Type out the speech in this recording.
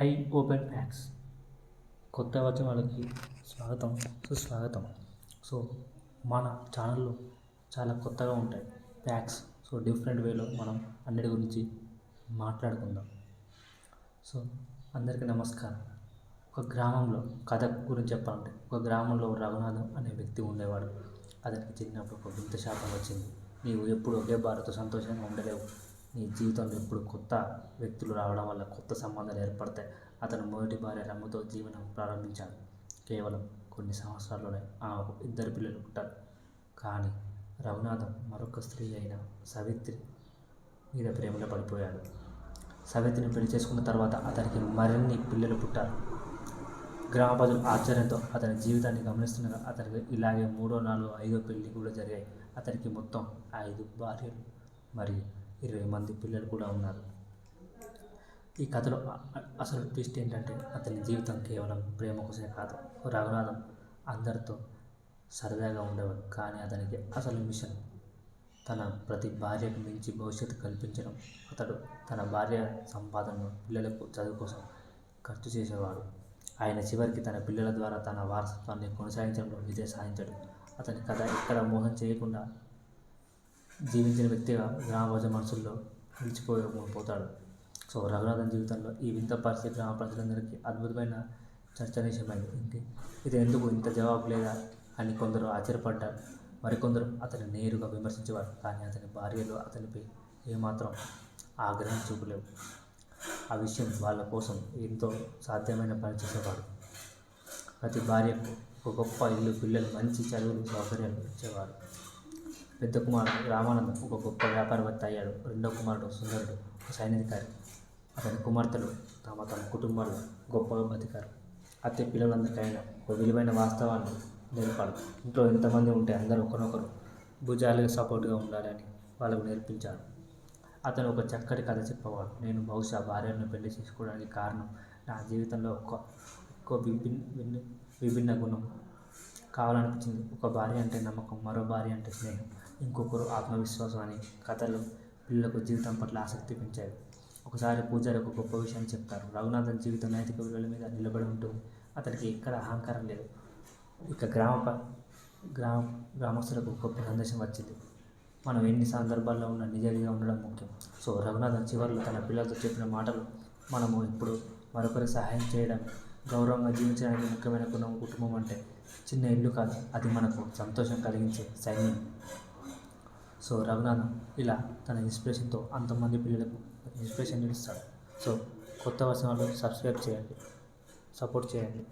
High open fax కొత్త వచ్చిన వాళ్ళకి స్వాగతం సుస్వాగతం. సో మన ఛానల్లో చాలా కొత్తగా ఉంటాయి ఫ్యాక్స్ సో డిఫరెంట్ వేలో మనం అన్నిటి గురించి మాట్లాడుకుందాం. సో అందరికీ నమస్కారం. ఒక గ్రామంలో కథ గురించి చెప్పాలంటే ఒక గ్రామంలో రఘునాథం అనే వ్యక్తి ఉండేవాడు. అతనికి చిన్నప్పుడు ఒక వింత శాపం వచ్చింది. నీవు ఎప్పుడు ఒకే భార్యతో సంతోషంగా ఉండలేవు. నీ జీవితంలో ఎప్పుడు కొత్త వ్యక్తులు రావడం వల్ల కొత్త సంబంధాలు ఏర్పడతాయి. అతను మొదటి భార్య రమ్మతో జీవనం ప్రారంభించాడు. కేవలం కొన్ని సంవత్సరాల్లోనే ఆ ఇద్దరు పిల్లలు పుట్టారు. కానీ రఘునాథం మరొక స్త్రీ అయిన సవిత్రి మీద ప్రేమలో పడిపోయాడు. సవిత్రిని పెళ్ళి చేసుకున్న తర్వాత అతనికి మరిన్ని పిల్లలు పుట్టారు. గ్రామ ప్రజలు ఆశ్చర్యంతో అతని జీవితాన్ని గమనిస్తుండగా అతనికి ఇలాగే మూడో నాలుగో ఐదో పెళ్ళి కూడా జరిగాయి. అతనికి మొత్తం ఐదు భార్యలు. మరియు ఇరవై మంది పిల్లలు కూడా ఉన్నారు. ఈ కథలో అసలు ట్విస్ట్ ఏంటంటే అతని జీవితం కేవలం ప్రేమ కోసమే కాదు రఘునాథం అందరితో సరదాగా ఉండేవాడు. కానీ అతనికి అసలు మిషన్ తన ప్రతి భార్యకు మించి భవిష్యత్తు కల్పించడం అతడు తన భార్య సంపాదనను పిల్లలకు చదువు కోసం ఖర్చు చేసేవాడు. ఆయన చివరికి తన పిల్లల ద్వారా తన వారసత్వాన్ని కొనసాగించడంలో విజయ సాధించాడు. అతని కథ ఎక్కడ మోసం చేయకుండా జీవించిన వ్యక్తిగా గ్రామ ప్రజల మనసుల్లో నిలిచిపోయి పోతాడు. సో రఘునాథన్ జీవితంలో ఈ వింత పరిస్థితి గ్రామ ప్రజలందరికీ అద్భుతమైన చర్చనీయమైంది. ఇంటి ఇది ఎందుకు ఇంత జవాబు లేదా అని కొందరు ఆశ్చర్యపడ్డారు. మరికొందరు అతన్ని నేరుగా విమర్శించేవారు. కానీ అతని భార్యలు అతనిపై ఏమాత్రం ఆగ్రహం చూపలేవు. ఆ విషయం వాళ్ళ కోసం ఎంతో సాధ్యమైన పని చేసేవాడు ప్రతి భార్యకు ఒక గొప్ప ఇల్లు పిల్లలు మంచి చదువులు సౌకర్యాలు ఇచ్చేవారు. పెద్ద కుమారుడు రామానందం ఒక గొప్ప వ్యాపారవేత్త అయ్యాడు. రెండో కుమారుడు సుందరుడు ఒక సైనికారి అతని కుమార్తెలు తమ తమ కుటుంబాల్లో గొప్పగా బతికారు అతి పిల్లలందరికైనా ఒక విలువైన వాస్తవాన్ని నేర్పాడు. ఇంట్లో ఎంతమంది ఉంటే అందరూ ఒకరినొకరు భుజాలుగా సపోర్ట్గా ఉండాలని వాళ్ళకు నేర్పించాడు అతను ఒక చక్కటి కథ చెప్పేవాడు. నేను బహుశా భార్యను పెళ్ళి చేసుకోవడానికి కారణం నా జీవితంలో ఒక ఒక విభిన్న విభిన్న విభిన్న గుణం కావాలనిపించింది. ఒక భార్య అంటే నమ్మకం మరో భార్య అంటే స్నేహం. ఇంకొకరు ఆత్మవిశ్వాసం అని కథలు పిల్లలకు జీవితం పట్ల ఆసక్తి పెంచాయి. ఒకసారి పూజారి ఒక గొప్ప విషయాన్ని చెప్తారు. రఘునాథన్ జీవితం నైతిక విలువల మీద నిలబడి ఉంటుంది. అతనికి ఎక్కడ అహంకారం లేదు. ఇక గ్రామ గ్రామ గ్రామస్తులకు గొప్ప సందేశం వచ్చింది. మనం ఎన్ని సందర్భాల్లో ఉన్న నిజాయితీగా ఉండడం ముఖ్యం. సో రఘునాథన్ చివరిలో తన పిల్లలతో చెప్పిన మాటలు మనము ఇప్పుడు మరొకరికి సహాయం చేయడం గౌరవంగా జీవించడానికి ముఖ్యమైన గుణం కుటుంబం అంటే చిన్న ఇల్లు కాదు. అది మనకు సంతోషం కలిగించే సైన్యం. సో రఘునాథ్ ఇలా తన ఇన్స్పిరేషన్తో అంతమంది పిల్లలకు ఇన్స్పిరేషన్ ఇస్తాడు సో కొత్త వర్షం వాళ్ళు సబ్స్క్రైబ్ చేయండి సపోర్ట్ చేయండి.